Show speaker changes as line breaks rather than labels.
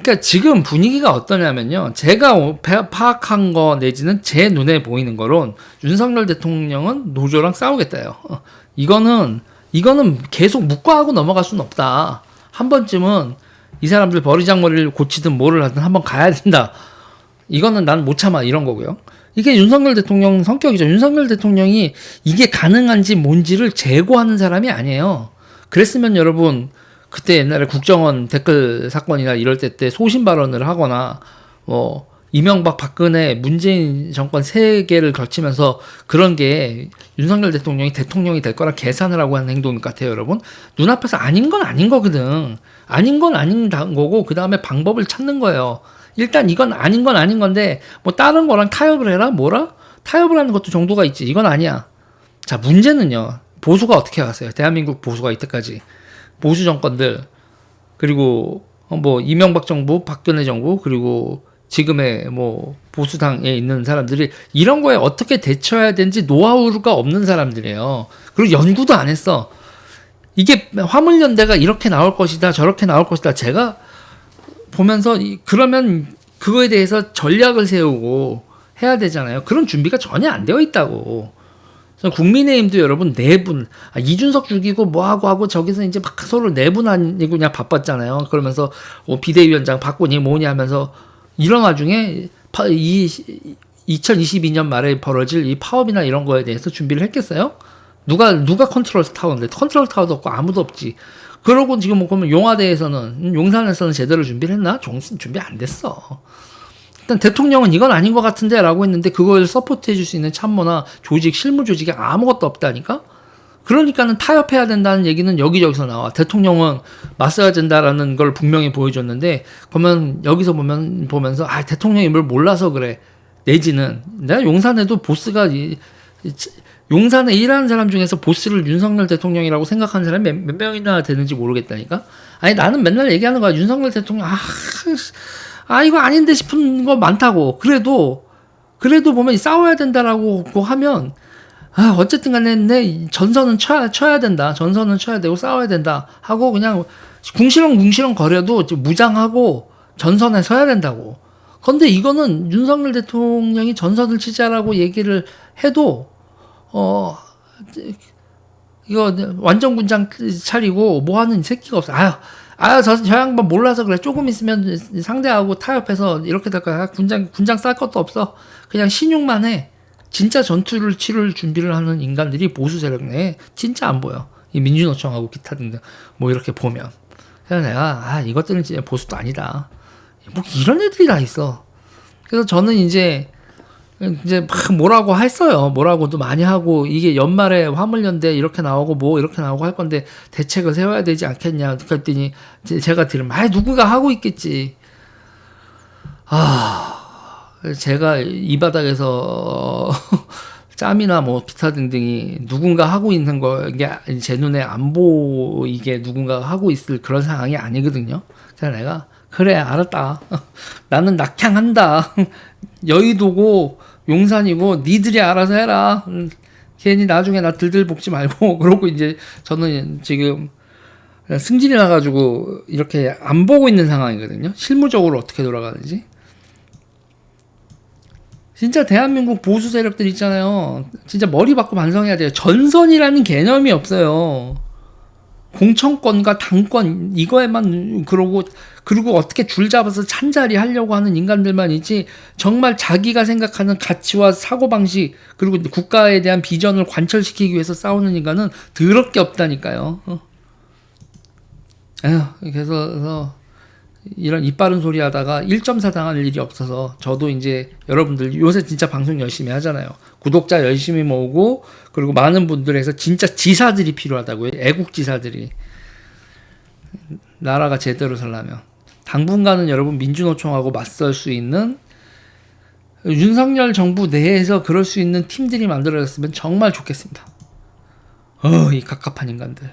그러니까 지금 분위기가 어떠냐면요. 제가 파악한 거 내지는 제 눈에 보이는 거론 윤석열 대통령은 노조랑 싸우겠다요. 어, 이거는 이거는 계속 묵과하고 넘어갈 수는 없다. 한 번쯤은 이 사람들 버리장머리를 고치든 뭐를 하든 한번 가야 된다. 이거는 난 못 참아 이런 거고요. 이게 윤석열 대통령 성격이죠. 윤석열 대통령이 이게 가능한지 뭔지를 재고하는 사람이 아니에요. 그랬으면 여러분 그때 옛날에 국정원 댓글 사건이나 이럴 때 때 소신 발언을 하거나 뭐 이명박 박근혜 문재인 정권 세 개를 거치면서 그런 게 윤석열 대통령이 대통령이 될 거라 계산을 하고 하는 행동 같아요, 여러분. 눈앞에서 아닌 건 아닌 거거든. 아닌 건 아닌 다- 거고 그 다음에 방법을 찾는 거예요. 일단 이건 아닌 건 아닌 건데 뭐 다른 거랑 타협을 해라 뭐라 타협을 하는 것도 정도가 있지. 이건 아니야. 자 문제는요. 보수가 어떻게 갔어요? 대한민국 보수가 이때까지 보수 정권들 그리고 어, 뭐 이명박 정부, 박근혜 정부 그리고 지금의 뭐 보수당에 있는 사람들이 이런 거에 어떻게 대처해야 되는지 노하우가 없는 사람들이에요. 그리고 연구도 안 했어. 이게 화물연대가 이렇게 나올 것이다, 저렇게 나올 것이다. 제가 보면서 이- 그러면 그거에 대해서 전략을 세우고 해야 되잖아요. 그런 준비가 전혀 안 되어 있다고. 국민의힘도 여러분 네분 아, 이준석 죽이고 뭐하고 하고 저기서 이제 막 서로 네분 아니고 그냥 바빴잖아요. 그러면서 뭐 비대위원장 바꾸니 뭐니 하면서 이런 와중에 파, 이 2022년 말에 벌어질 이 파업이나 이런 거에 대해서 준비를 했겠어요? 누가 누가 컨트롤 타워인데 컨트롤 타워도 없고 아무도 없지. 그러고 지금 뭐 그러면 용화대에서는 음, 용산에서는 제대로 준비를 했나? 종- 준비 안 됐어. 일단 대통령은 이건 아닌 것 같은데 라고 했는데 그걸 서포트해 줄 수 있는 참모나 조직 실무 조직이 아무것도 없다니까. 그러니까는 타협해야 된다는 얘기는 여기저기서 나와. 대통령은 맞서야 된다라는 걸 분명히 보여줬는데 그러면 여기서 보면 보면서 아 대통령이 뭘 몰라서 그래. 내지는 내가 용산에도 보스가 이, 이- 용산에 일하는 사람 중에서 보스를 윤석열 대통령이라고 생각하는 사람이 몇, 몇 명이나 되는지 모르겠다니까. 아니 나는 맨날 얘기하는 거야 윤석열 대통령 아, 씨, 아 이거 아닌데 싶은 거 많다고. 그래도 그래도 보면 싸워야 된다라고 하면 아 어쨌든 간에 내 전선은 쳐야 쳐야 된다. 전선은 쳐야 되고 싸워야 된다 하고 그냥 궁시렁 궁시렁 거려도 무장하고 전선에 서야 된다고. 근데 이거는 윤석열 대통령이 전선을 치자라고 얘기를 해도 어 이거 완전 군장 차리고 뭐 하는 새끼가 없어. 아유, 아유, 저, 저 양반 몰라서 그래. 조금 있으면 상대하고 타협해서 이렇게 될 거야. 군장, 군장 쌀 것도 없어. 그냥 신용만 해. 진짜 전투를 치를 준비를 하는 인간들이 보수 세력 내에 진짜 안 보여. 이 민주노총하고 기타 등등 뭐 이렇게 보면. 그래서 내가, 아, 이것들은 진짜 보수도 아니다. 뭐 이런 애들이 다 있어. 그래서 저는 이제 이제 막 뭐라고 했어요. 뭐라고도 많이 하고 이게 연말에 화물연대 이렇게 나오고 뭐 이렇게 나오고 할 건데 대책을 세워야 되지 않겠냐. 그랬더니 제가 들으면 아 누구가 하고 있겠지. 아 제가 이 바닥에서 짬이나 뭐 기타 등등이 누군가 하고 있는 거 이게 제 눈에 안 보이게 누군가 하고 있을 그런 상황이 아니거든요. 그래서 내가 그래 알았다. 나는 낙향한다. 여의도고 용산이고 니들이 알아서 해라. 음, 괜히 나중에 나 들들 볶지 말고 그러고 이제 저는 지금 승진이 나가지고 이렇게 안 보고 있는 상황이거든요. 실무적으로 어떻게 돌아가는지. 진짜 대한민국 보수 세력들 있잖아요. 진짜 머리 받고 반성해야 돼요. 전선이라는 개념이 없어요. 공천권과 당권 이거에만 그러고 그리고 어떻게 줄 잡아서 찬자리 하려고 하는 인간들만이지 정말 자기가 생각하는 가치와 사고 방식 그리고 국가에 대한 비전을 관철시키기 위해서 싸우는 인간은 더럽게 없다니까요. 어. 에휴, 그래서, 이런 이빠른 소리 하다가 1.4 당할 일이 없어서 저도 이제 여러분들 요새 진짜 방송 열심히 하잖아요. 구독자 열심히 모으고 그리고 많은 분들에서 진짜 지사들이 필요하다고요. 애국 지사들이 나라가 제대로 살려면 당분간은 여러분 민주노총하고 맞설 수 있는 윤석열 정부 내에서 그럴 수 있는 팀들이 만들어졌으면 정말 좋겠습니다. 어, 이 갑갑한 인간들.